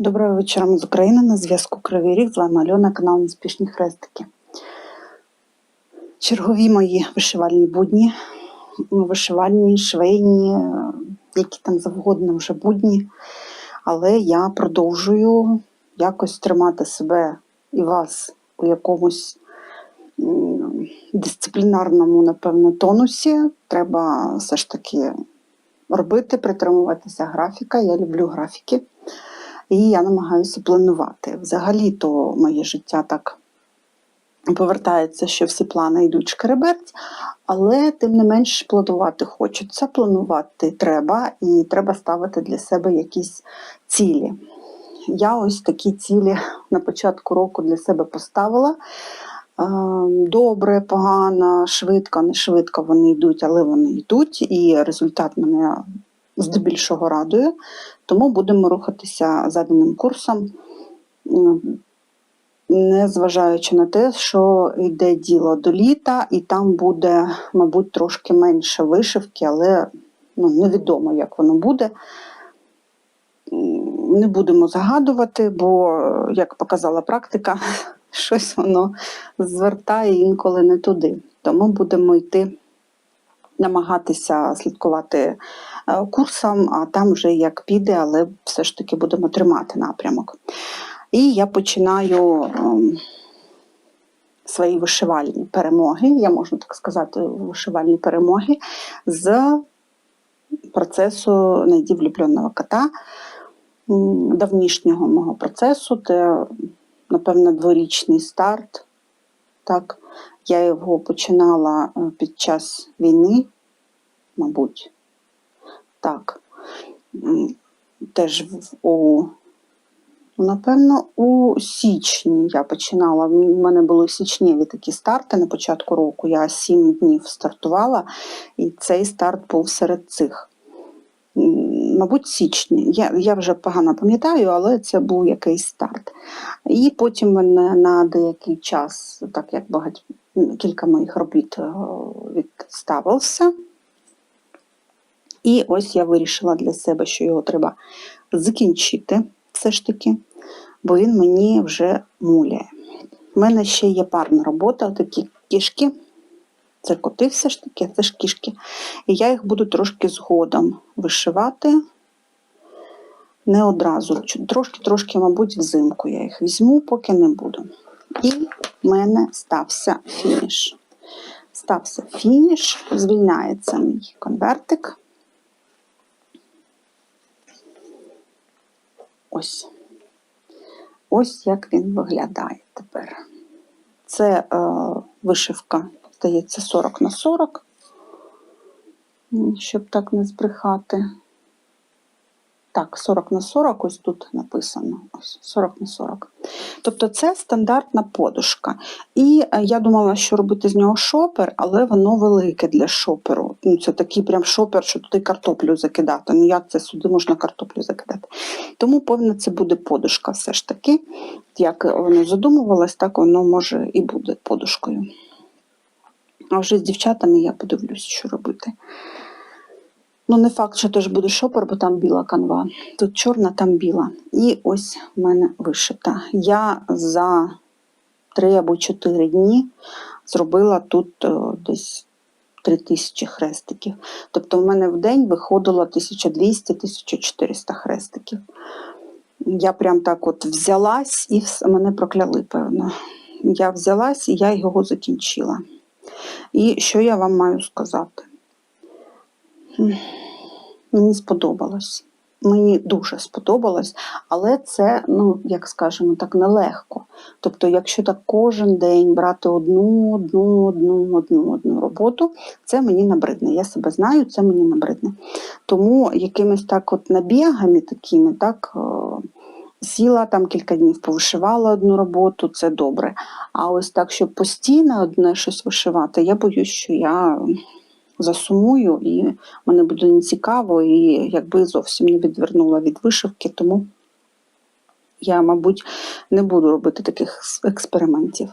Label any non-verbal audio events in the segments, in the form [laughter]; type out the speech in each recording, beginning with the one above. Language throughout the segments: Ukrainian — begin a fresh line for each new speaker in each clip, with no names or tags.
Доброго вечора з України на зв'язку Кривий Ріг. З вами Альона, канал Неспішні Хрестики. Чергові мої вишивальні будні, Ну, вишивальні, швейні, е, які там завгодно вже будні. Але я продовжую якось тримати себе і вас у якомусь дисциплінарному, напевно, тонусі. Треба все ж таки робити, притримуватися графіка. Я люблю графіки. І я намагаюся планувати. Взагалі-то моє життя так повертається, що всі плани йдуть шкереберть, але тим не менш планувати хочеться, планувати треба, і треба ставити для себе якісь цілі. Я ось такі цілі на початку року для себе поставила. Е, Добре, погано, швидко, не швидко вони йдуть, але вони йдуть, і результат мене здебільшого радує. Тому будемо рухатися заданим курсом, незважаючи на те, що йде діло до літа, і там буде, мабуть, трошки менше вишивки, але ну, невідомо, як воно буде. Не будемо загадувати, бо, як показала практика, [laughs] щось воно звертає інколи не туди. Тому будемо йти, намагатися слідкувати е, курсом, а там вже як піде, але все ж таки будемо тримати напрямок. І я починаю ем, свої вишивальні перемоги, я можу так сказати, вишивальні перемоги з процесу «Найди влюбленого кота, давнішнього мого процесу. Це, напевно, дворічний старт. Так, я його починала е, під час війни, мабуть. Так. Теж у, напевно, у січні я починала. У мене були січневі такі старти на початку року. Я сім днів стартувала, і цей старт був серед цих. Мабуть, січні. Я, я вже погано пам'ятаю, але це був якийсь старт. І потім мене на деякий час, так як багать, кілька моїх робіт е, відставився. І ось я вирішила для себе, що його треба закінчити все ж таки, бо він мені вже муляє. У мене ще є парна робота, такі кішки. Це коти все ж таки, це ж кішки. І я їх буду трошки згодом вишивати. Не одразу. Трошки-трошки, мабуть, взимку я їх візьму, поки не буду. І в мене стався фініш. Стався фініш, звільняється мій конвертик. Ось. Ось як він виглядає тепер. Це е, вишивка, здається, 40 на 40, щоб так не збрехати. Так, 40 на 40, ось тут написано. Ось 40 на 40. Тобто це стандартна подушка. І е, я думала, що робити з нього шопер, але воно велике для шоперу. Ну, це такий прям шопер, що туди картоплю закидати. Ну як це сюди можна картоплю закидати? Тому, певно, це буде подушка все ж таки. Як воно задумувалось, так воно може і буде подушкою. А вже з дівчатами я подивлюсь, що робити. Ну, не факт, що теж буде шопер, бо там біла канва. Тут чорна, там біла. І ось в мене вишита. Я за три або чотири дні зробила тут е, десь 3000 хрестиків. Тобто в мене в день виходило 1200-1400 хрестиків. Я прям так от взялась і мене прокляли, певно. Я взялась і я його закінчила. І що я вам маю сказати? Мені сподобалось. Мені дуже сподобалось, але це, ну, як скажемо, так нелегко. Тобто, якщо так кожен день брати одну, одну, одну, одну, одну роботу, це мені набридне. Я себе знаю, це мені набридне. Тому якимись так от набігами такими, так, е, сіла там кілька днів, повишивала одну роботу, це добре. А ось так, щоб постійно одне щось вишивати, я боюсь, що я засумую і мене буде нецікаво, і якби зовсім не відвернула від вишивки, тому я, мабуть, не буду робити таких експериментів.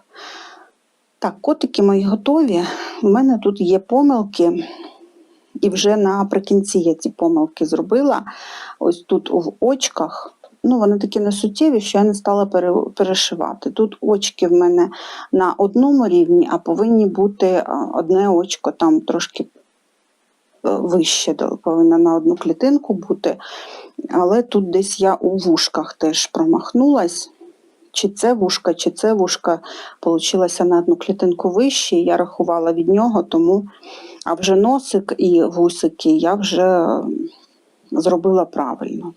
Так, котики мої готові. У мене тут є помилки, і вже наприкінці я ці помилки зробила. Ось тут в очках ну, вони такі несуттєві, що я не стала перешивати. Тут очки в мене на одному рівні, а повинні бути одне очко там трошки вище, повинна на одну клітинку бути. Але тут десь я у вушках теж промахнулась. Чи це вушка, чи це вушка получилася на одну клітинку вище. Я рахувала від нього, тому а вже носик і вусики я вже зробила правильно.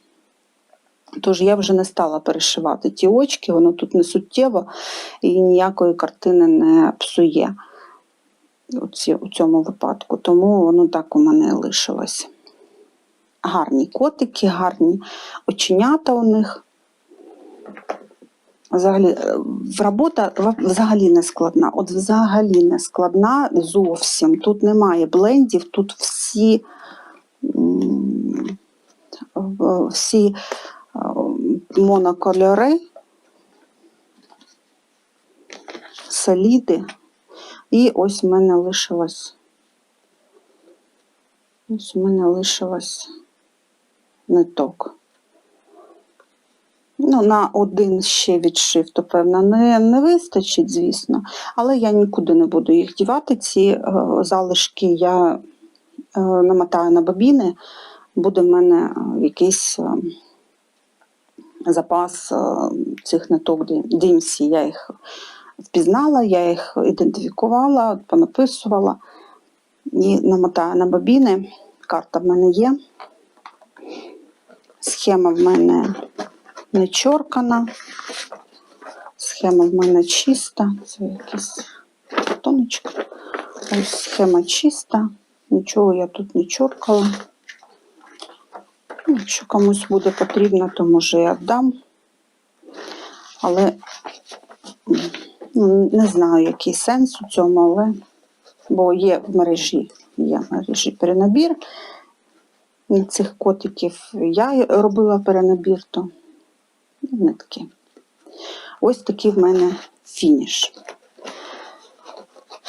Тож я вже не стала перешивати ті очки, воно тут не суттєво і ніякої картини не псує у, цьому випадку. Тому воно так у мене лишилось. Гарні котики, гарні оченята у них. Взагалі, е, робота взагалі не складна. От взагалі не складна зовсім. Тут немає блендів, тут всі, всі е, монокольори, соліди. І ось в мене лишилось. Ось у мене лишилось ниток. Ну, на один ще відшив, то певно, не, не вистачить, звісно, але я нікуди не буду їх дівати. Ці е, залишки я е, намотаю на бобіни, буде в мене е, якийсь е, запас е, цих ниток DMC. Я їх впізнала, я їх ідентифікувала, понаписувала і намотаю на бобіни. Карта в мене є. Схема в мене не чоркана. Схема в мене чиста. Це якийсь тонечко. Ось схема чиста. Нічого я тут не чоркала. Ну, Якщо комусь буде потрібно, то може я віддам. Але не знаю, який сенс у цьому, але бо є в мережі, є в мережі перенабір цих котиків. Я робила перенабір, то нитки. Ось такий в мене фініш.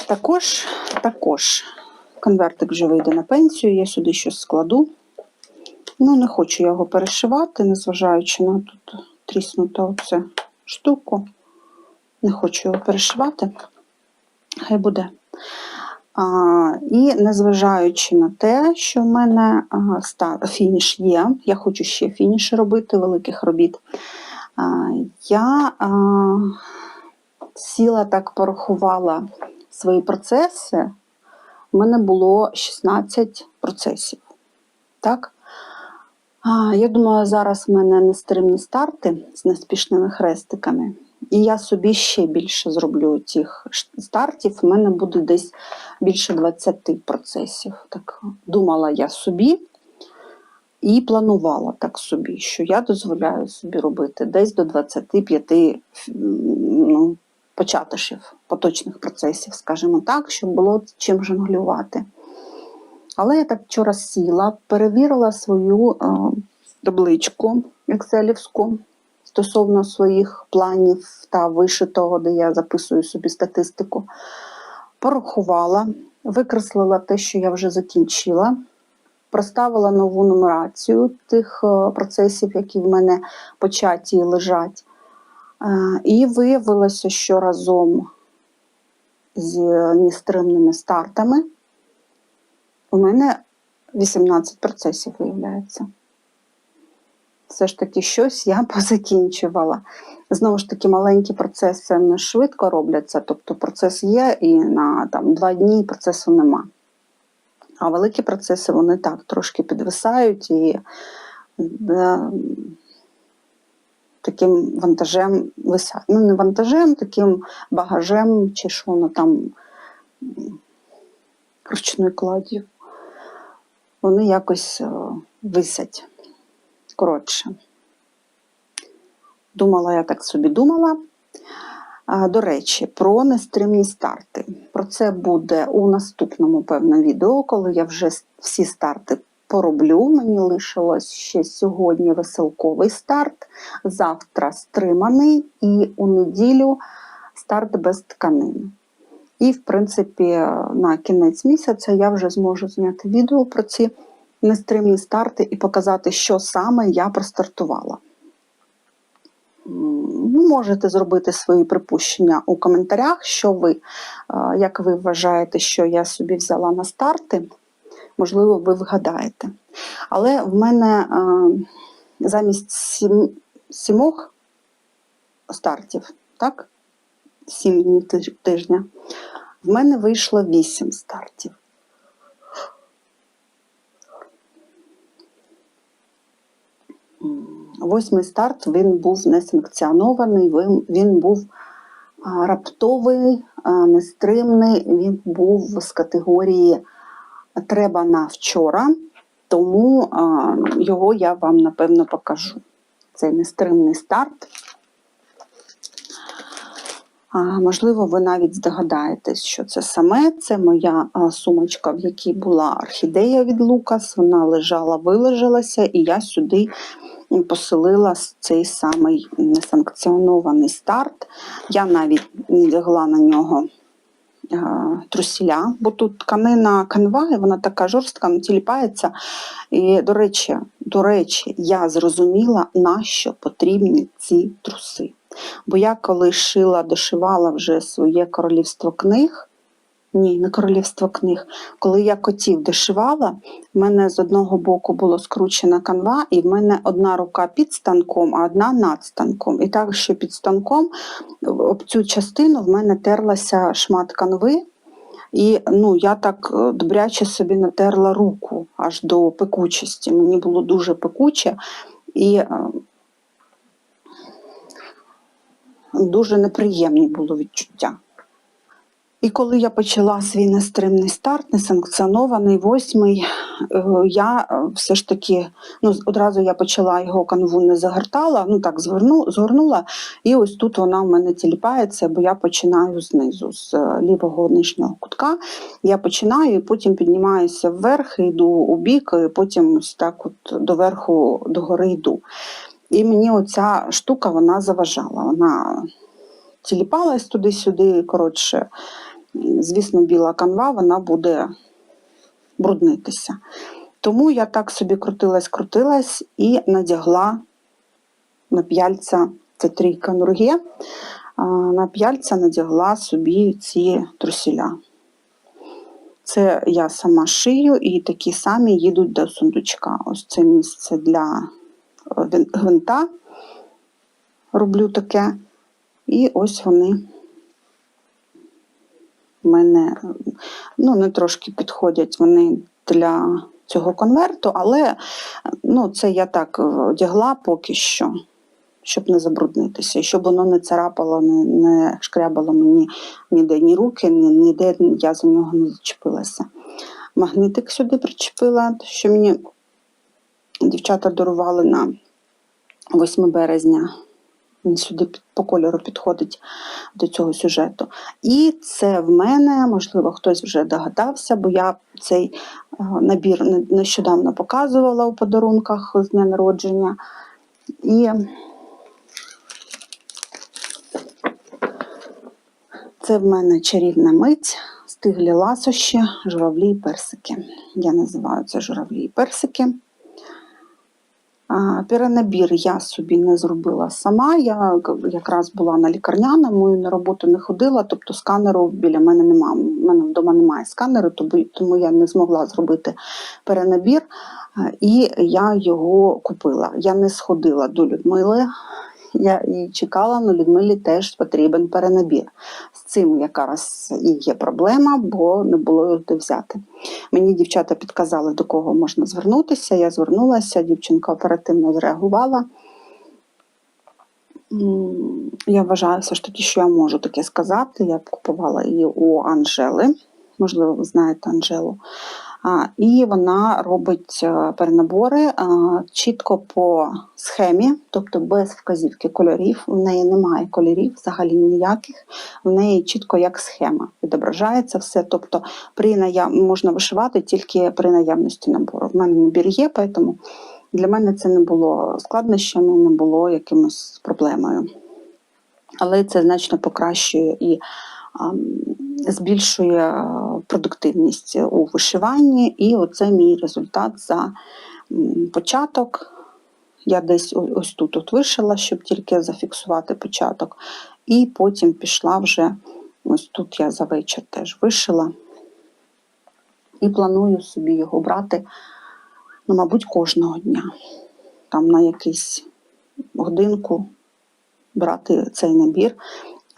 Також, також конвертик вже вийде на пенсію, я сюди щось складу. Ну, не хочу я його перешивати, незважаючи на тут тріснуту оце штуку. Не хочу його перешивати. Хай буде. А, і незважаючи на те, що в мене а, ста- фініш є, я хочу ще фініші робити, великих робіт. А, я а, сіла так порахувала свої процеси. У мене було 16 процесів. Так? А, я думаю, зараз в мене нестримні старти з неспішними хрестиками. І я собі ще більше зроблю цих стартів. У мене буде десь більше 20 процесів. Так думала я собі і планувала так собі, що я дозволяю собі робити десь до 25 м, ну, початишів, поточних процесів, скажімо так, щоб було чим жонглювати. Але я так вчора сіла, перевірила свою табличку екселівську стосовно своїх планів та вишитого, де я записую собі статистику. Порахувала, викреслила те, що я вже закінчила, проставила нову нумерацію тих е, процесів, які в мене початі лежать. Е, І виявилося, що разом з нестримними стартами у мене 18 процесів виявляється. Все ж таки, щось я [laughs] позакінчувала. Знову ж таки, маленькі процеси не швидко робляться, тобто процес є і на там, два дні процесу нема. А великі процеси вони так трошки підвисають і е, таким вантажем висять. Ну, не вантажем, таким багажем, чи що воно там ручною кладдю. Вони якось е, висять. Коротше. Думала, я так собі думала. До речі, про нестримні старти. Про це буде у наступному певно відео, коли я вже всі старти пороблю. Мені лишилось ще сьогодні веселковий старт, завтра стриманий і у неділю старт без тканин. І, в принципі, на кінець місяця я вже зможу зняти відео про ці нестримні старти і показати, що саме я простартувала. Ви можете зробити свої припущення у коментарях, що ви, е, як ви вважаєте, що я собі взяла на старти. Можливо, ви вгадаєте. Але в мене е, замість сім, сімох стартів, так? Сім днів тижня, в мене вийшло вісім стартів. Восьмий старт він був несанкціонований, він, був раптовий, нестримний, він був з категорії треба на вчора, тому його я вам напевно покажу. Цей нестримний старт. Можливо, ви навіть здогадаєтесь, що це саме. Це моя сумочка, в якій була орхідея від Лукас. Вона лежала, вилежалася, і я сюди поселила цей самий несанкціонований старт. Я навіть лягла на нього трусіля, бо тут тканина канва, і вона така жорстка, ну, тіліпається. І, до речі, до речі, я зрозуміла, на що потрібні ці труси. Бо я коли шила, дошивала вже своє королівство книг, ні, не королівство книг. Коли я котів дошивала, в мене з одного боку було скручена канва, і в мене одна рука під станком, а одна над станком. І так, що під станком об цю частину в мене терлася шмат канви, і ну, я так е, добряче собі натерла руку аж до пекучості. Мені було дуже пекуче і е, дуже неприємні було відчуття. І коли я почала свій нестримний старт, несанкціонований, восьмий, е, я е, все ж таки ну, одразу я почала його канву не загортала, ну так зверну, згорнула, і ось тут вона в мене тіліпається, бо я починаю знизу, з е, лівого нижнього кутка. Я починаю і потім піднімаюся вверх, йду у бік, і потім ось так от доверху, догори йду. І мені оця штука вона заважала. Вона тіліпалась туди-сюди. Коротше, звісно, біла канва вона буде бруднитися. Тому я так собі крутилась, крутилась і надягла на п'яльця, це трійка нурге, на п'яльця надягла собі ці трусіля. Це я сама шию, і такі самі їдуть до сундучка. Ось це місце для гвинта. Роблю таке. І ось вони в мене ну, не трошки підходять вони для цього конверту, але ну, це я так одягла поки що, щоб не забруднитися, щоб воно не царапало, не, не шкрябало мені ніде ні руки, ні, ніде я за нього не зачепилася. Магнитик сюди причепила, що мені дівчата дарували на 8 березня. Він сюди по кольору підходить до цього сюжету. І це в мене, можливо, хтось вже догадався, бо я цей е, набір нещодавно показувала у подарунках з дня народження. І це в мене чарівна мить, стиглі ласощі, журавлі і персики. Я називаю це журавлі і персики. Перенабір я собі не зробила сама. Я якраз була на лікарняному і на роботу не ходила, тобто сканеру біля мене немає. У мене вдома немає сканеру, тому- я не змогла зробити перенабір. І я його купила. Я не сходила до Людмили. Я і чекала, але Людмилі теж потрібен перенабір. Цим якраз і є проблема, бо не було де взяти. Мені дівчата підказали, до кого можна звернутися. Я звернулася, дівчинка оперативно зреагувала. Я вважаю все ж таки, що я можу таке сказати. Я купувала її у Анжели. Можливо, ви знаєте Анжелу. І вона робить е, перенабори чітко по схемі, тобто без вказівки кольорів. В неї немає кольорів взагалі ніяких. В неї чітко як схема відображається все. Тобто при наяв... можна вишивати тільки при наявності набору. В мене набір є, тому для мене це не було складнощами, не було якимось проблемою. Але це значно покращує і збільшує е, продуктивність у вишиванні, і оце мій результат за початок. Я десь ось тут от вишила, щоб тільки зафіксувати початок. І потім пішла вже, ось тут я за вечір теж вишила. І планую собі його брати, ну, мабуть, кожного дня. Там на якийсь годинку брати цей набір,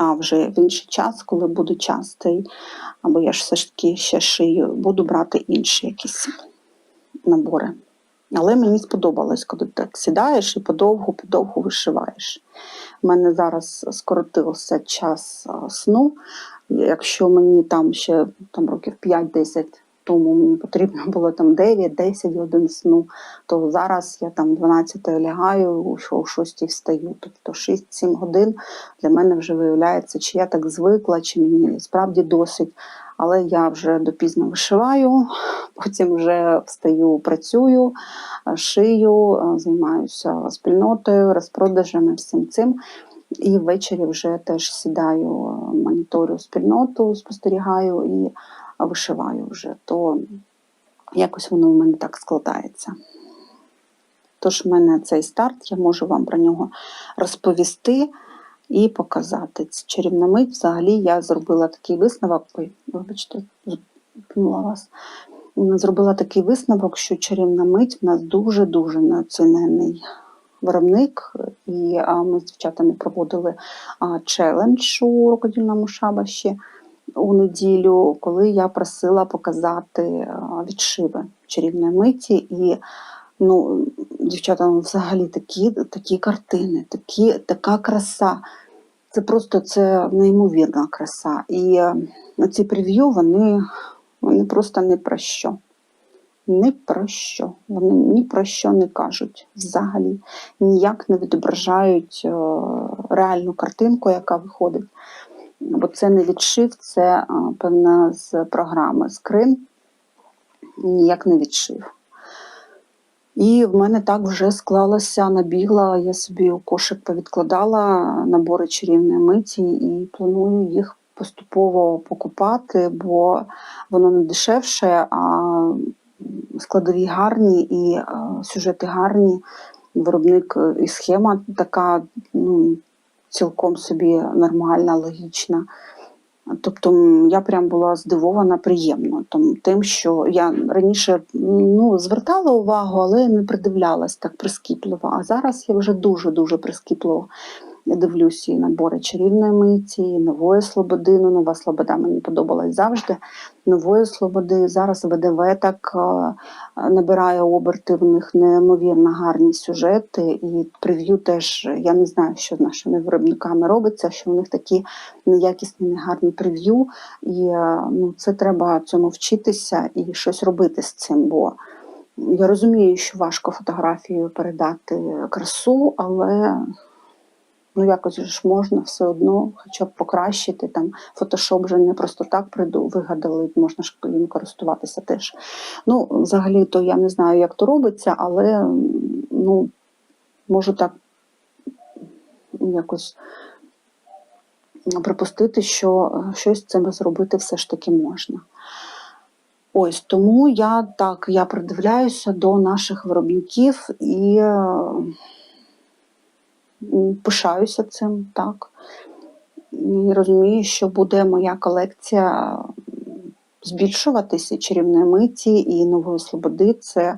а вже в інший час, коли буду частий, або я ж все ж таки ще шию, буду брати інші якісь набори. Але мені сподобалось, коли ти так сідаєш і подовгу вишиваєш. У мене зараз скоротився час сну. Якщо мені там ще там, років 5-10 тому мені потрібно [laughs] було там 9-10 годин сну, то зараз я там 12 лягаю, о 6 встаю. Тобто 6-7 годин для мене вже виявляється, чи я так звикла, чи мені справді досить. Але я вже допізно вишиваю, [laughs] потім вже встаю, працюю, шию, е, займаюся спільнотою, розпродажами, всім цим. І ввечері вже теж сідаю, е, моніторю спільноту, спостерігаю і вишиваю вже. То якось воно в мене так складається. Тож в мене цей старт, я можу вам про нього розповісти і показати. Це чарівна мить. Взагалі я зробила такий висновок. Ой, вибачте, вас. Зробила такий висновок, що чарівна мить в нас дуже-дуже неоцінений виробник. І ми з дівчатами проводили челендж у рукодільному шабаші у неділю, коли я просила показати відшиви чарівної миті. І ну, дівчата ну, взагалі такі, такі картини, такі, така краса. Це просто це неймовірна краса. І е, ці прев'ю вони, вони просто не про що. Ні про що. Вони ні про що не кажуть взагалі. Ніяк не відображають е, реальну картинку, яка виходить. Бо це не відшив, це е, певна з програми скрин, ніяк не відшив. І в мене так вже склалося, набігла, я собі у кошик повідкладала набори чарівної миті і планую їх поступово покупати, бо воно не дешевше, а складові гарні і е, сюжети гарні. Виробник і схема така ну, цілком собі нормальна, логічна. Тобто я прям була здивована приємно тим, що я раніше ну, звертала увагу, але не придивлялась так прискіпливо. А зараз я вже дуже-дуже прискіпливо дивлюся і набори чарівної миті, і нової слободи. Ну, нова слобода мені подобалась завжди. Нової слободи. Зараз ВДВ так е, набирає оберти, в них неймовірно гарні сюжети. І прев'ю теж я не знаю, що з нашими виробниками робиться, що у них такі неякісні, негарні прев'ю. І е, ну, це треба цьому вчитися і щось робити з цим. бо я розумію, що важко фотографією передати красу, але ну якось ж можна все одно, хоча б покращити. Там фотошоп вже не просто так приду, вигадали, можна ж їм користуватися теж. Ну, взагалі, то я не знаю, як то робиться, але ну, можу так якось припустити, що е, щось з цим зробити все ж таки можна. Ось тому я так я придивляюся до наших виробників і е, пишаюся цим так. І розумію, що буде моя колекція збільшуватися чарівної миті і нової слободи. Це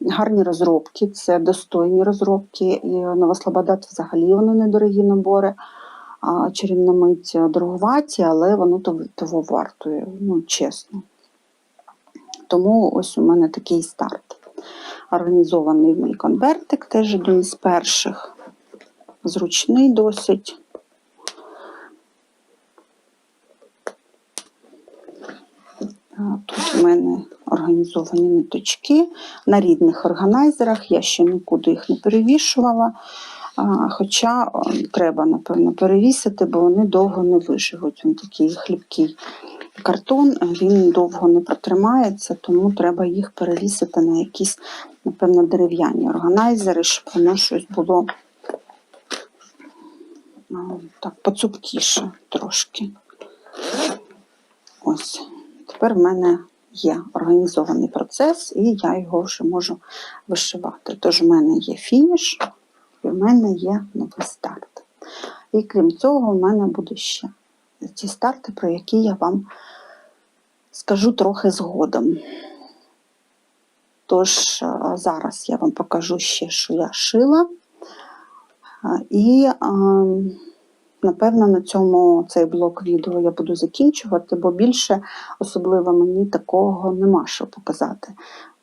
гарні розробки, це достойні розробки. І нова слобода взагалі вони недорогі набори. А чарівна мить дороговаті, але воно того того вартує, ну чесно. Тому ось у мене такий старт. Організований мій конвертик, теж один з перших. Зручний досить. Тут у мене організовані ниточки на рідних органайзерах. Я ще нікуди їх не перевішувала. Хоча треба, напевно, перевісити, бо вони довго не виживуть. Він такий хлібкий картон, він довго не протримається, тому треба їх перевісити на якісь, напевно, дерев'яні органайзери, щоб воно щось було так, поцупкіше трошки. Ось. Тепер в мене є організований процес, і я його вже можу вишивати. Тож в мене є фініш, і в мене є новий старт. І крім цього, в мене буде ще ті старти, про які я вам скажу трохи згодом. Тож зараз я вам покажу ще, що я шила. І напевно на цьому цей блок відео я буду закінчувати, бо більше особливо мені такого нема що показати.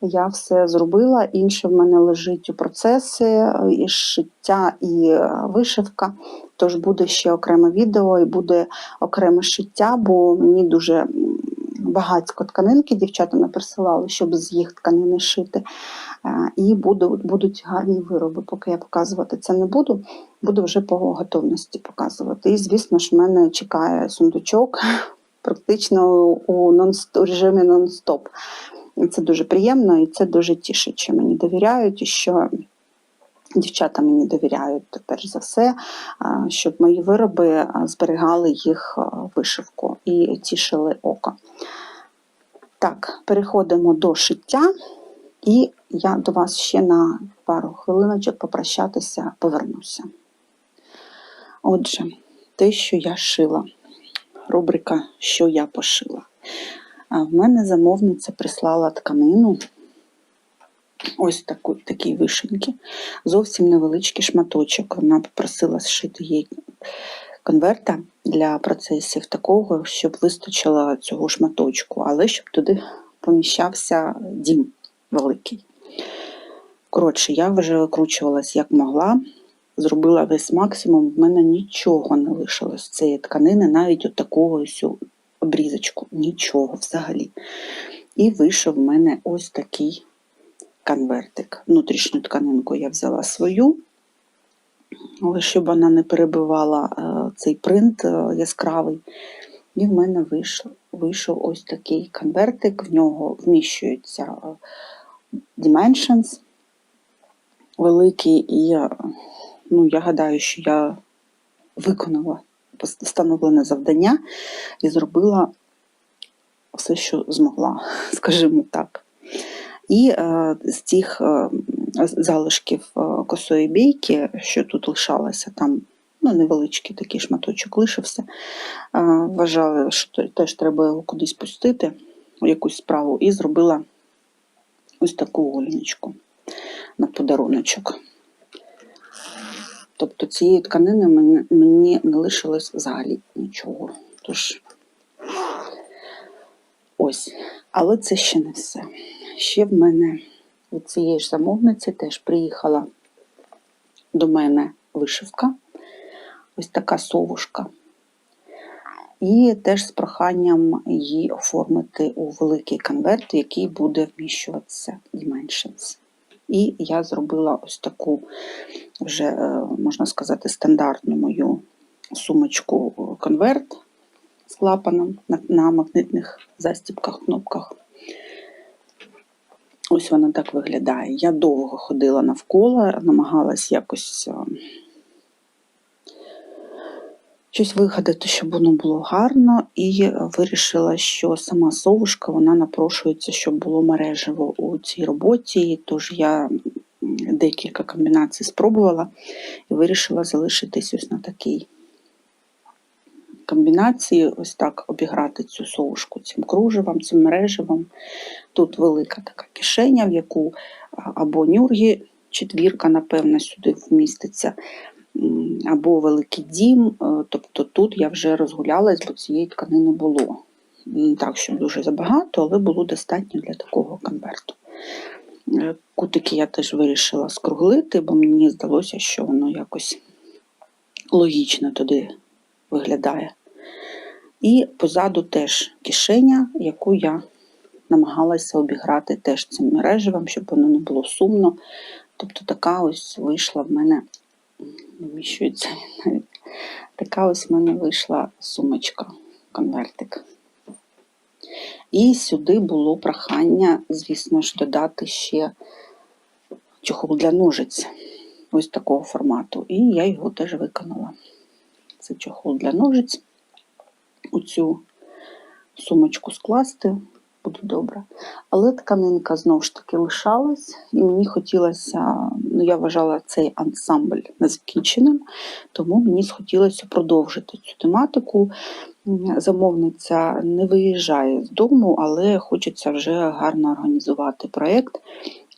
Я все зробила, інше в мене лежить у процесі, е, і шиття, і е, вишивка. Тож буде ще окреме відео і буде окреме шиття, бо мені дуже багатько тканинки дівчата наприсилали, щоб з їх тканини шити. Е, І буду, будуть гарні вироби. Поки я показувати це не буду, буду вже по готовності показувати. І, звісно ж, мене чекає сундучок [laughs] практично у, нон- режимі нон-стоп. Це дуже приємно і це дуже тішить, що мені довіряють, і що дівчата мені довіряють перш за все, щоб мої вироби зберігали їх вишивку і тішили око. Так, переходимо до шиття, і я до вас ще на пару хвилиночок попрощатися повернуся. Отже, те, що я шила, рубрика Що я пошила. В мене замовниця прислала тканину. Ось таку, такі вишеньки, зовсім невеличкий шматочок. Вона попросила зшити їй конверта для процесів такого, щоб вистачило цього шматочку, але щоб туди поміщався дім великий. Коротше, я вже викручувалась як могла, зробила весь максимум, в мене нічого не лишилось з цієї тканини, навіть от такого обрізочку, нічого взагалі. І вийшов в мене ось такий конвертик. Внутрішню тканинку я взяла свою, але щоб вона не перебивала е, цей принт е, яскравий. І в мене вийшов, вийшов ось такий конвертик, в нього вміщуються е, dimensions великі, і ну, я гадаю, що я виконала встановлене завдання і зробила все, що змогла, [laughs] скажімо так. І е, з цих е, залишків е, косої бійки, що тут лишалося, там ну, невеличкий такий шматочок лишився, вважала, що теж треба його кудись пустити, якусь справу, і зробила ось таку голіночку на подаруночок. Тобто цієї тканини мені не лишилось взагалі нічого. Тож ось. Але це ще не все. Ще в мене у цієї ж замовниці теж приїхала до мене вишивка. Ось така совушка. І теж з проханням її оформити у великий конверт, який буде вміщуватися Dimensions. І я зробила ось таку вже, е, можна сказати, стандартну мою сумочку е, конверт з клапаном на магнитних застібках, кнопках. Ось вона так виглядає. Я довго ходила навколо, намагалась якось е, щось вигадати, щоб воно було гарно, і вирішила, що сама совушка вона напрошується, щоб було мережево у цій роботі. Тож я декілька комбінацій спробувала і вирішила залишитись ось на такій комбінації, ось так обіграти цю совушку цим кружевом, цим мережевом. Тут велика така кишеня, в яку або нюрги, четвірка, напевно, сюди вміститься, або великий дім. Е, Тобто тут я вже розгулялась, бо цієї тканини було. Не так, що дуже забагато, але було достатньо для такого конверту. Е, Кутики я теж вирішила скруглити, бо мені здалося, що воно якось логічно туди виглядає. І позаду теж кишеня, яку я намагалася обіграти теж цим мережевим, щоб воно не було сумно. Тобто така ось вийшла в мене, вміщується навіть. Така ось в мене вийшла сумочка, конвертик. І сюди було прохання, звісно ж, додати ще чохол для ножиць ось такого формату. І я його теж виконала. Це чохол для ножиць. У цю сумочку скласти, буде добре. Але тканинка знову ж таки лишалась, і мені хотілося, ну я вважала цей ансамбль незакінченим, тому мені схотілося продовжити цю тематику. Замовниця не виїжджає з дому, але хочеться вже гарно організувати проєкт.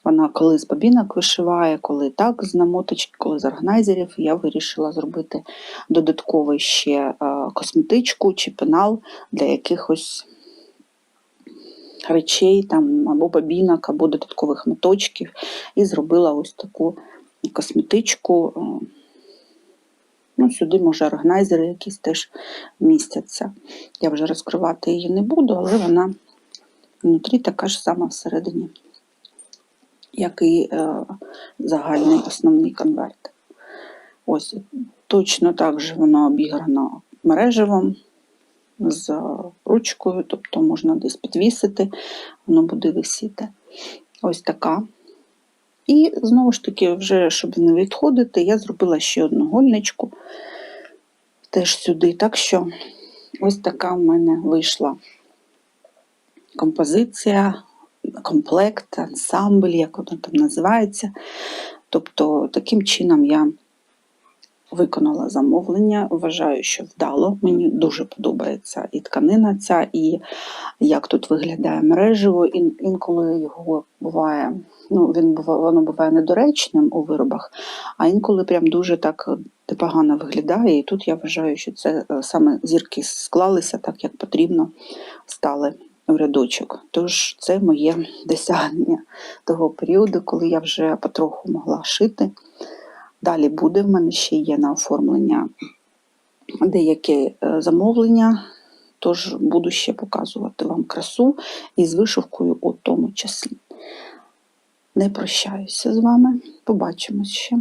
Вона коли з бабінок вишиває, коли так з намоточки, коли з органайзерів. Я вирішила зробити додатковий ще е, косметичку чи пенал для якихось речей, там, або бабінок, або додаткових моточків. І зробила ось таку косметичку. е, Ну, сюди, може, органайзери якісь теж містяться. Я вже розкривати її не буду, але вона внутрі така ж сама всередині, як і е, загальний основний конверт. Ось точно так же воно обіграно мережевим з ручкою, тобто можна десь підвісити, воно буде висіти. Ось така. І знову ж таки, вже щоб не відходити, я зробила ще одну гольничку теж сюди. Так що ось така в мене вийшла композиція, комплект, ансамбль, як воно там називається. Тобто, таким чином я виконала замовлення. Вважаю, що вдало. Мені дуже подобається і тканина ця, і як тут виглядає мережево. Ін- інколи його буває, ну він воно буває недоречним у виробах, а інколи прям дуже так непогано виглядає. І тут я вважаю, що це е, саме зірки склалися так, як потрібно, стали в рядочок. Тож це моє досягнення того періоду, коли я вже потроху могла шити. Далі буде в мене ще є на оформлення деякі е, замовлення, тож буду ще показувати вам красу і з вишивкою у тому числі. Не прощаюся з вами, побачимось ще.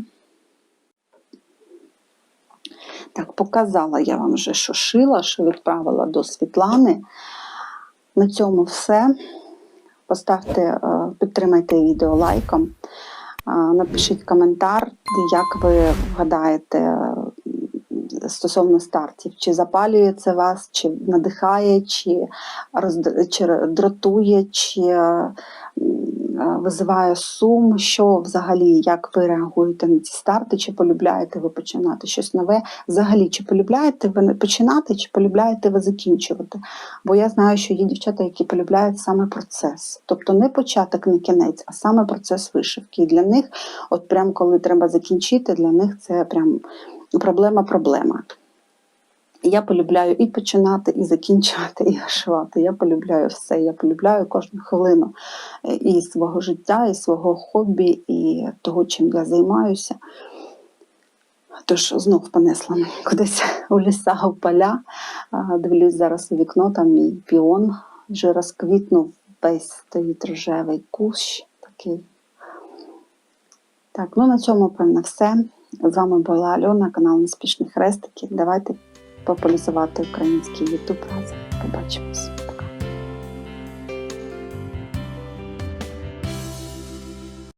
Так, показала я вам вже, що шила, що відправила до Світлани. На цьому все. Поставте, е, підтримайте відео лайком. Напишіть коментар, як ви вгадаєте е, стосовно стартів, чи запалює це вас, чи надихає, чи, розд... чи дратує, чи е, визиває сум, що взагалі, як ви реагуєте на ці старти, чи полюбляєте ви починати щось нове. Взагалі, чи полюбляєте ви починати, чи полюбляєте ви закінчувати? Бо я знаю, що є дівчата, які полюбляють саме процес, тобто не початок, не кінець, а саме процес вишивки. І для них, от прям коли треба закінчити, для них це прям проблема-проблема. Я полюбляю і починати, і закінчувати, і вишивати. Я полюбляю все. Я полюбляю кожну хвилину е, і свого життя, і свого хобі, і того, чим я займаюся. Тож знов понесла [laughs] кудись у ліса, у поля. Дивлюсь зараз у вікно, там мій піон вже розквітнув, весь стоїть рожевий кущ такий. Так, ну на цьому, певне, все. З вами була Альона, канал Неспішних Хрестиків. Давайте популяризувати український YouTube разом. Побачимось.